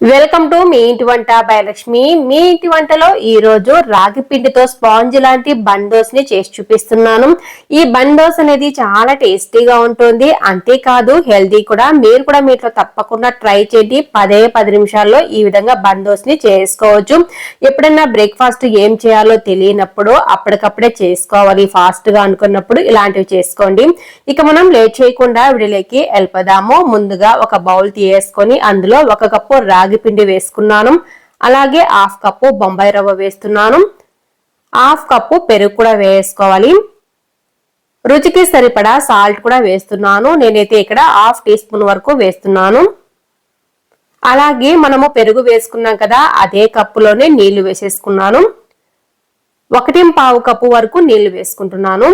Welcome to me ఇంటి వంట భయలక్ష్మి మీ ఇంటి వంటలో ఈ రోజు రాగి పిండితో స్పాంజ్ లాంటి బండోస్ని చేసి చూపిస్తున్నాను. ఈ బండోస్ అనేది చాలా టేస్టీగా ఉంటుంది. అంతేకాదు హెల్దీ కూడా. మీరు కూడా మీట్లో తప్పకుండా ట్రై చేయండి. పదే పది నిమిషాల్లో ఈ విధంగా బండోస్ని చేసుకోవచ్చు. ఎప్పుడైనా బ్రేక్ఫాస్ట్ ఏం చేయాలో తెలియనప్పుడు అప్పటికప్పుడే చేసుకోవాలి. ఫాస్ట్గా అనుకున్నప్పుడు ఇలాంటివి చేసుకోండి. ఇక మనం లేట్ చేయకుండా విడిలోకి వెళ్ళిపోదాము. ముందుగా ఒక బౌల్ తీయేసుకొని అందులో ఒక కప్పు రాగి రాగి పిండి వేసుకున్నాను. అలాగే హాఫ్ కప్పు బొంబాయి రవ్వ వేస్తున్నాను. హాఫ్ కప్పు పెరుగు కూడా వేసుకోవాలి. రుచికి సరిపడా సాల్ట్ కూడా వేస్తున్నాను. నేనైతే ఇక్కడ హాఫ్ టీ స్పూన్ వరకు వేస్తున్నాను. అలాగే మనము పెరుగు వేసుకున్నాం కదా అదే కప్పులోనే నీళ్ళు వేసేసుకున్నాను. ఒకటి పావు కప్పు వరకు నీళ్ళు వేసుకుంటున్నాను.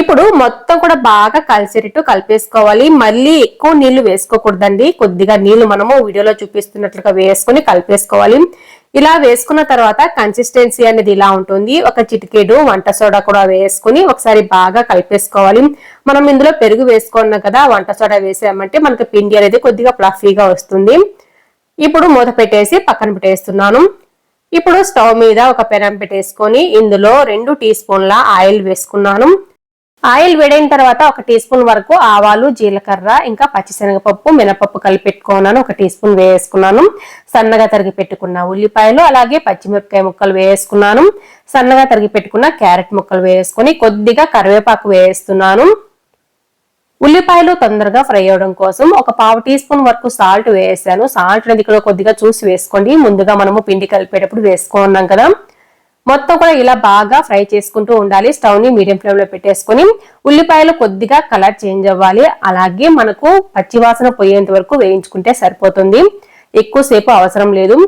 ఇప్పుడు మొత్తం కూడా బాగా కలిసేటట్టు కలిపేసుకోవాలి. మళ్ళీ ఎక్కువ నీళ్ళు వేసుకోకూడదండి. కొద్దిగా నీళ్ళు మనము వీడియోలో చూపిస్తున్నట్లుగా వేసుకుని కలిపేసుకోవాలి. ఇలా వేసుకున్న తర్వాత కన్సిస్టెన్సీ అనేది ఇలా ఉంటుంది. ఒక చిటికేడు వంట సోడా కూడా వేసుకుని ఒకసారి బాగా కలిపేసుకోవాలి. మనం ఇందులో పెరుగు వేసుకున్నాం కదా వంట సోడా వేసామంటే మనకి పిండి అనేది కొద్దిగా ప్లఫీగా వస్తుంది. ఇప్పుడు మూత పెట్టేసి పక్కన పెట్టేస్తున్నాను. ఇప్పుడు స్టవ్ మీద ఒక పెనం పెట్టేసుకొని ఇందులో రెండు టీ స్పూన్ల ఆయిల్ వేసుకున్నాను. ఆయిల్ వేడైన తర్వాత ఒక టీ స్పూన్ వరకు ఆవాలు జీలకర్ర ఇంకా పచ్చిశనగపప్పు మినపప్పు కలిపి పెట్టుకున్నాను. ఒక టీ స్పూన్ వేసుకున్నాను. సన్నగా తరిగి పెట్టుకున్న ఉల్లిపాయలు అలాగే పచ్చిమిరపకాయ ముక్కలు వేసుకున్నాను. సన్నగా తరిగి పెట్టుకున్న క్యారెట్ ముక్కలు వేసుకుని కొద్దిగా కరివేపాకు వేస్తున్నాను. ఉల్లిపాయలు తొందరగా ఫ్రై అవడం కోసం ఒక పావు టీ స్పూన్ వరకు సాల్ట్ వేసాను. సాల్ట్ అనేది ఇక్కడ కొద్దిగా చూసి వేసుకోండి. ముందుగా మనము పిండి కలిపేటప్పుడు వేసుకున్నాం కదా. మొత్తం కూడా ఇలా బాగా ఫ్రై చేసుకుంటూ ఉండాలి. స్టవ్ని మీడియం ఫ్లేమ్లో పెట్టేసుకుని ఉల్లిపాయలు కొద్దిగా కలర్ చేంజ్ అవ్వాలి. అలాగే మనకు పచ్చివాసన పోయేంత వరకు వేయించుకుంటే సరిపోతుంది. ఎక్కువసేపు అవసరం లేదు.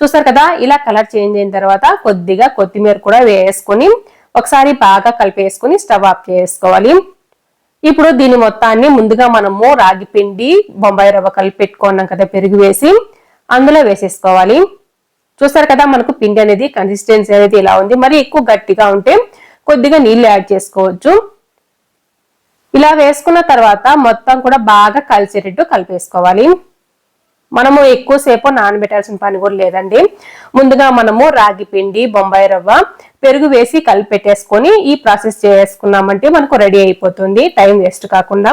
చూస్తారు కదా ఇలా కలర్ చేంజ్ అయిన తర్వాత కొద్దిగా కొత్తిమీర కూడా వేసుకొని ఒకసారి బాగా కలిపేసుకుని స్టవ్ ఆఫ్ చేసుకోవాలి. ఇప్పుడు దీని మొత్తాన్ని ముందుగా మనము రాగి పిండి బొంబాయి రవ్వ కలిపి పెట్టుకున్నాం కదా పెరుగు వేసి అందులో వేసేసుకోవాలి. చూస్తారు కదా మనకు పిండి అనేది కన్సిస్టెన్సీ అనేది ఇలా ఉంది? మరి ఎక్కువ గట్టిగా ఉంటే కొద్దిగా నీళ్ళు యాడ్ చేసుకోవచ్చు. ఇలా వేసుకున్న తర్వాత మొత్తం కూడా బాగా కలిసేటట్టు కలిపేసుకోవాలి. మనము ఎక్కువసేపు నానబెట్టాల్సిన పని కూడా లేదండి. ముందుగా మనము రాగి పిండి బొంబాయి రవ్వ పెరుగు వేసి కలిపి పెట్టేసుకొని ఈ ప్రాసెస్ చేసుకున్నామంటే మనకు రెడీ అయిపోతుంది. టైం వేస్ట్ కాకుండా.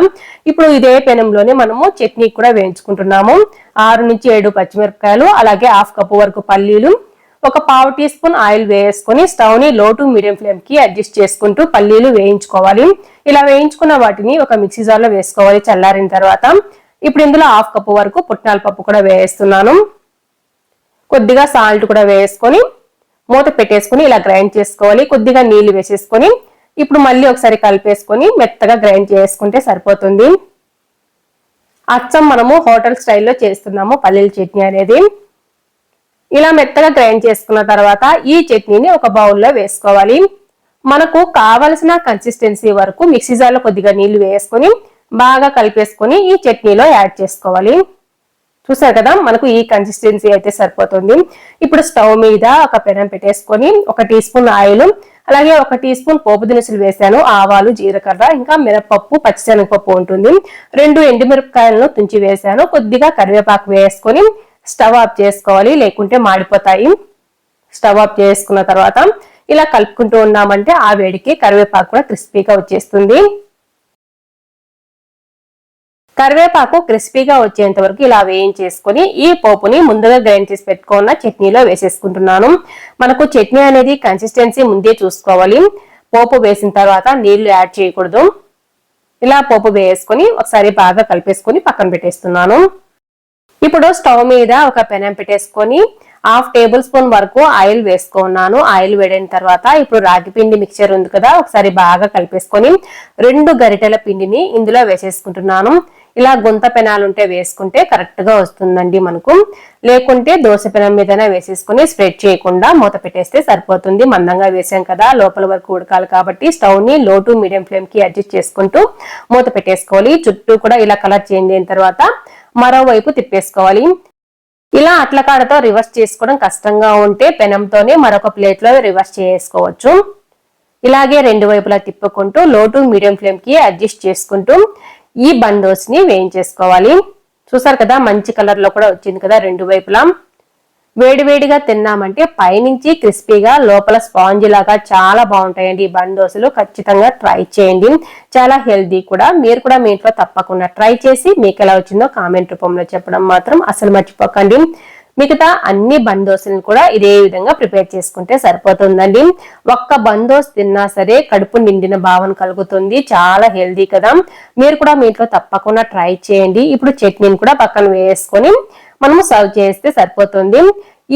ఇప్పుడు ఇదే పెనంలోనే మనము చట్నీ కూడా వేయించుకుంటున్నాము. ఆరు నుంచి ఏడు పచ్చిమిరపకాయలు అలాగే హాఫ్ కప్పు వరకు పల్లీలు ఒక పావు టీ స్పూన్ ఆయిల్ వేసుకొని స్టవ్ని లో టు మీడియం ఫ్లేమ్కి అడ్జస్ట్ చేసుకుంటూ పల్లీలు వేయించుకోవాలి. ఇలా వేయించుకున్న వాటిని ఒక మిక్సీ జార్లో వేసుకోవాలి చల్లారిన తర్వాత. ఇప్పుడు ఇందులో హాఫ్ కప్పు వరకు పుట్నాల పప్పు కూడా వేస్తున్నాను. కొద్దిగా సాల్ట్ కూడా వేసుకొని మూత పెట్టేసుకుని ఇలా గ్రైండ్ చేసుకోవాలి. కొద్దిగా నీళ్ళు వేసేసుకొని ఇప్పుడు మళ్ళీ ఒకసారి కలిపేసుకొని మెత్తగా గ్రైండ్ చేసుకుంటే సరిపోతుంది. అచ్చం మనము హోటల్ స్టైల్లో చేస్తున్నాము పల్లీల చట్నీ అనేది. ఇలా మెత్తగా గ్రైండ్ చేసుకున్న తర్వాత ఈ చట్నీని ఒక బౌల్లో వేసుకోవాలి. మనకు కావలసిన కన్సిస్టెన్సీ వరకు మిక్సీ జార్లో కొద్దిగా నీళ్ళు వేసుకొని బాగా కలిపేసుకొని ఈ చట్నీలో యాడ్ చేసుకోవాలి. చూసారు కదా మనకు ఈ కన్సిస్టెన్సీ అయితే సరిపోతుంది. ఇప్పుడు స్టవ్ మీద ఒక పెనం పెట్టేసుకొని ఒక టీ స్పూన్ ఆయిల్ అలాగే ఒక టీ స్పూన్ పోపు దినుసులు వేసాను ఆవాలు జీలకర్ర ఇంకా మినపప్పు పచ్చిశనగపప్పు ఉంటుంది. రెండు ఎండుమిరపకాయలను తుంచి వేసాను. కొద్దిగా కరివేపాకు వేసుకొని స్టవ్ ఆఫ్ చేసుకోవాలి లేకుంటే మాడిపోతాయి. స్టవ్ ఆఫ్ చేసుకున్న తర్వాత ఇలా కలుపుకుంటూ ఉన్నామంటే ఆ వేడికి కరివేపాకు కూడా క్రిస్పీగా వచ్చేస్తుంది. కరివేపాకు క్రిస్పీగా వచ్చేంత వరకు ఇలా వేయించేసుకొని ఈ పోపుని ముందుగా గ్రైండ్ చేసి పెట్టుకున్న చట్నీలో వేసేసుకుంటున్నాను. మనకు చట్నీ అనేది కన్సిస్టెన్సీ ముందే చూసుకోవాలి. పోపు వేసిన తర్వాత నీళ్ళు యాడ్ చేయకూడదు. ఇలా పోపు వేసుకొని ఒకసారి బాగా కలిపేసుకొని పక్కన పెట్టేస్తున్నాను. ఇప్పుడు స్టవ్ మీద ఒక పెనం పెట్టేసుకొని హాఫ్ టేబుల్ స్పూన్ వరకు ఆయిల్ వేసుకున్నాను. ఆయిల్ వేడిన తర్వాత ఇప్పుడు రాగి పిండి మిక్చర్ ఉంది కదా ఒకసారి బాగా కలిపేసుకొని రెండు గరిటెల పిండిని ఇందులో వేసేసుకుంటున్నాను. ఇలా గుంత పెనాలు ఉంటే వేసుకుంటే కరెక్ట్గా వస్తుందండి మనకు. లేకుంటే దోశ పెనం మీదనే వేసేసుకుని స్ప్రెడ్ చేయకుండా మూత పెట్టేస్తే సరిపోతుంది. మందంగా వేసాం కదా లోపల వరకు ఉడకాలి కాబట్టి స్టవ్ని లో టు మీడియం ఫ్లేమ్కి అడ్జస్ట్ చేసుకుంటూ మూత పెట్టేసుకోవాలి. చుట్టూ కూడా ఇలా కలర్ చేంజ్ అయిన తర్వాత మరోవైపు తిప్పేసుకోవాలి. ఇలా అట్లకాడతో రివర్స్ చేసుకోవడం కష్టంగా ఉంటే పెనంతోనే మరొక ప్లేట్లో రివర్స్ చేసుకోవచ్చు. ఇలాగే రెండు వైపులా తిప్పుకుంటూ లో టు మీడియం ఫ్లేమ్కి అడ్జస్ట్ చేసుకుంటూ ఈ బందోస్ని వేయించేసుకోవాలి. చూసారు కదా మంచి కలర్లో కూడా వచ్చింది కదా రెండు వైపులా. వేడివేడిగా తిన్నామంటే పైనుంచి క్రిస్పీగా లోపల స్పాంజ్ లాగా చాలా బాగుంటాయండి ఈ బండి ఖచ్చితంగా ట్రై చేయండి. చాలా హెల్దీ కూడా. మీరు కూడా మీ ఇంట్లో తప్పకుండా ట్రై చేసి మీకు ఎలా వచ్చిందో కామెంట్ రూపంలో చెప్పడం మాత్రం అసలు మర్చిపోకండి. మిగతా అన్ని బందోసులను కూడా ఇదే విధంగా ప్రిపేర్ చేసుకుంటే సరిపోతుందండి. ఒక్క బందోస్ తిన్నా సరే కడుపు నిండిన భావన కలుగుతుంది. చాలా హెల్దీ కదా. మీరు కూడా మీ ఇంట్లో తప్పకుండా ట్రై చేయండి. ఇప్పుడు చట్నీని కూడా పక్కన వేసుకొని మనము సర్వ్ చేస్తే సరిపోతుంది.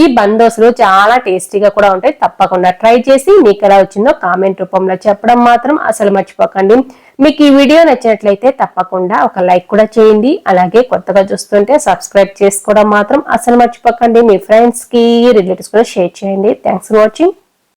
ఈ బందోసులు చాలా టేస్టీగా కూడా ఉంటాయి. తప్పకుండా ట్రై చేసి మీకు ఎలా వచ్చిందో కామెంట్ రూపంలో చెప్పడం మాత్రం అసలు మర్చిపోకండి. మీకు ఈ వీడియో నచ్చినట్లయితే తప్పకుండా ఒక లైక్ కూడా చేయండి. అలాగే కొత్తగా చూస్తుంటే సబ్స్క్రైబ్ చేసుకోవడం మాత్రం అసలు మర్చిపోకండి. మీ ఫ్రెండ్స్కి రిలేటివ్స్ కూడా షేర్ చేయండి. Thanks for watching.